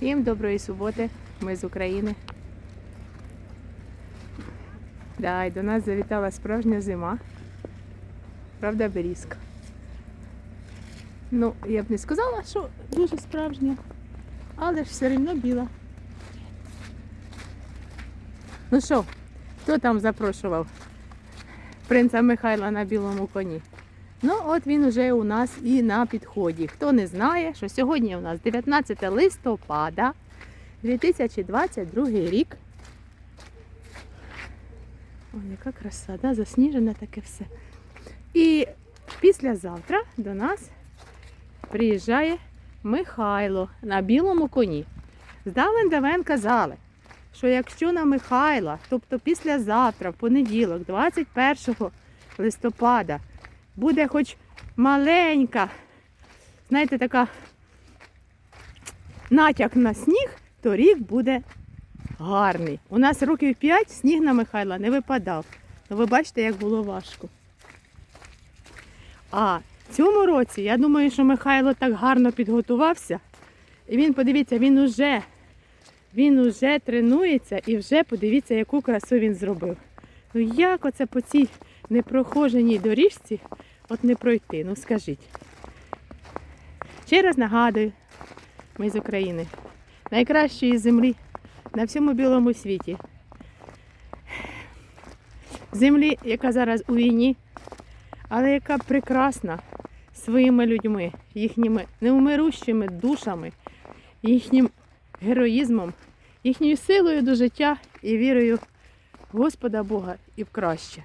Всім доброї суботи, ми з України. Да, і до нас завітала справжня зима. Правда, берізка. Ну, я б не сказала, що дуже справжня, але ж все одно біла. Ну що, хто там запрошував принца Михайла на білому коні? Ну, от він уже у нас і на підході. Хто не знає, що сьогодні у нас 19 листопада 2022 рік. Ой, яка краса, да? засніжене таке все. І післязавтра до нас приїжджає Михайло на білому коні. Здавен давен казали, що якщо на Михайла, тобто післязавтра, в понеділок, 21 листопада, буде хоч маленька, знаєте, така натяк на сніг, то рік буде гарний. У нас років 5 сніг на Михайла не випадав. Ну ви бачите, як було важко. А цьому році, я думаю, що Михайло так гарно підготувався. І він, подивіться, він уже, він уже тренується і вже подивіться, яку красу він зробив. Ну як оце по цій непрохоженій доріжці от не пройти? Ну скажіть. Ще раз нагадую, ми з України. Найкращої землі на всьому білому світі. Землі, яка зараз у війні, але яка прекрасна своїми людьми, їхніми неумирущими душами, їхнім героїзмом, їхньою силою до життя і вірою в Господа Бога і в краще.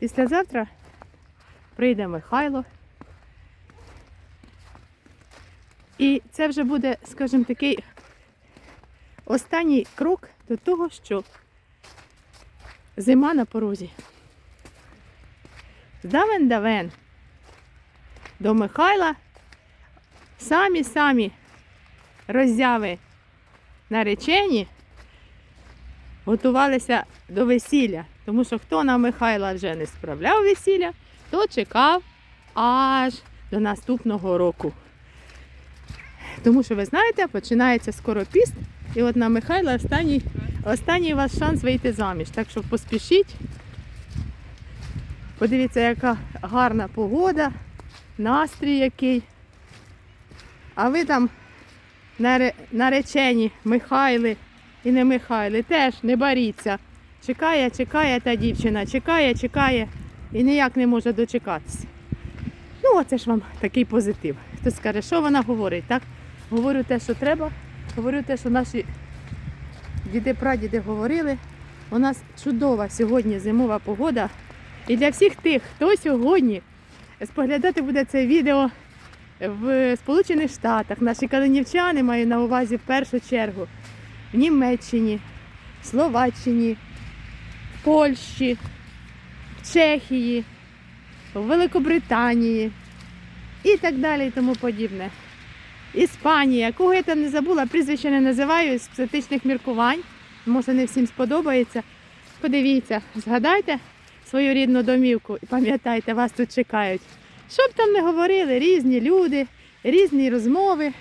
Післязавтра прийде Михайло. І це вже буде, скажімо, такий останній крок до того, що зима на порозі. Здавен давен до Михайла самі-самі роззяви наречені готувалися до весілля. Тому що хто на Михайла вже не справляв весілля, то чекав аж до наступного року. Тому що ви знаєте, починається скоро піст, і от на Михайла останній, останній ваш шанс вийти заміж. Так що поспішіть. Подивіться, яка гарна погода, настрій який. А ви там наречені Михайли і не Михайли, теж не боріться. Чекає, чекає та дівчина, чекає, чекає і ніяк не може дочекатися. Ну, оце ж вам такий позитив. Хтось скаже, що вона говорить, так? Говорю те, що треба, говорю те, що наші діди прадіди говорили. У нас чудова сьогодні зимова погода. І для всіх тих, хто сьогодні споглядати буде це відео в Сполучених Штатах, наші калинівчани маю на увазі в першу чергу, в Німеччині, Словаччині, Польщі, Чехії, Великобританії і так далі і тому подібне. Іспанія, кого я там не забула, прізвище не називаю з психічних міркувань. Може не всім сподобається. Подивіться, згадайте свою рідну домівку і пам'ятайте, вас тут чекають. Що б там не говорили, різні люди, різні розмови.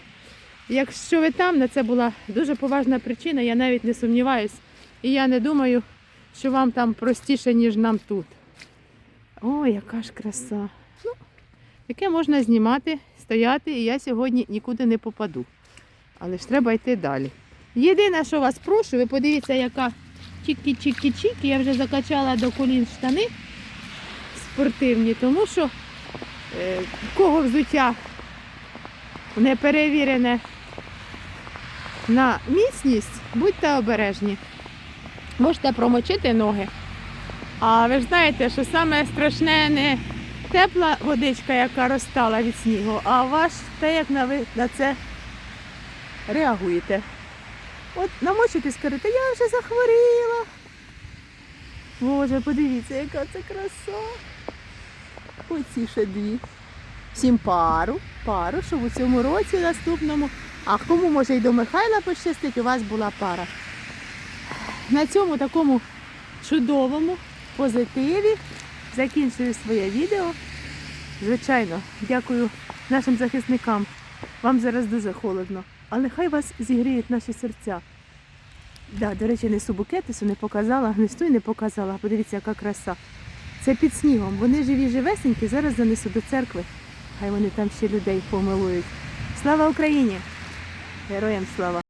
Якщо ви там, на це була дуже поважна причина, я навіть не сумніваюсь. І я не думаю, що вам там простіше, ніж нам тут. О, яка ж краса. Ну, яке можна знімати, стояти, і я сьогодні нікуди не попаду. Але ж треба йти далі. Єдине, що вас прошу, ви подивіться, яка чікі-чікі-чікі, я вже закачала до колін штани спортивні, тому що е, кого взуття не перевірене на міцність, будьте обережні. Можете промочити ноги. А ви ж знаєте, що саме страшне не тепла водичка, яка розтала від снігу, а ваш те, як на ви на це реагуєте. От намочитесь, кажете, я вже захворіла. Боже, подивіться, яка це краса. Оці ще дві. Всім пару, пару, щоб у цьому році наступному. А кому може і до Михайла пощастить, у вас була пара. На цьому такому чудовому позитиві закінчую своє відео. Звичайно, дякую нашим захисникам Вам зараз дуже холодно, але хай вас зігріють наші серця. Да, до речі, несу букетису, не показала, гнисту і не показала. Подивіться, яка краса. Це під снігом. Вони живі живесенькі, зараз занесу до церкви. Хай вони там ще людей помилують. Слава Україні! Героям слава!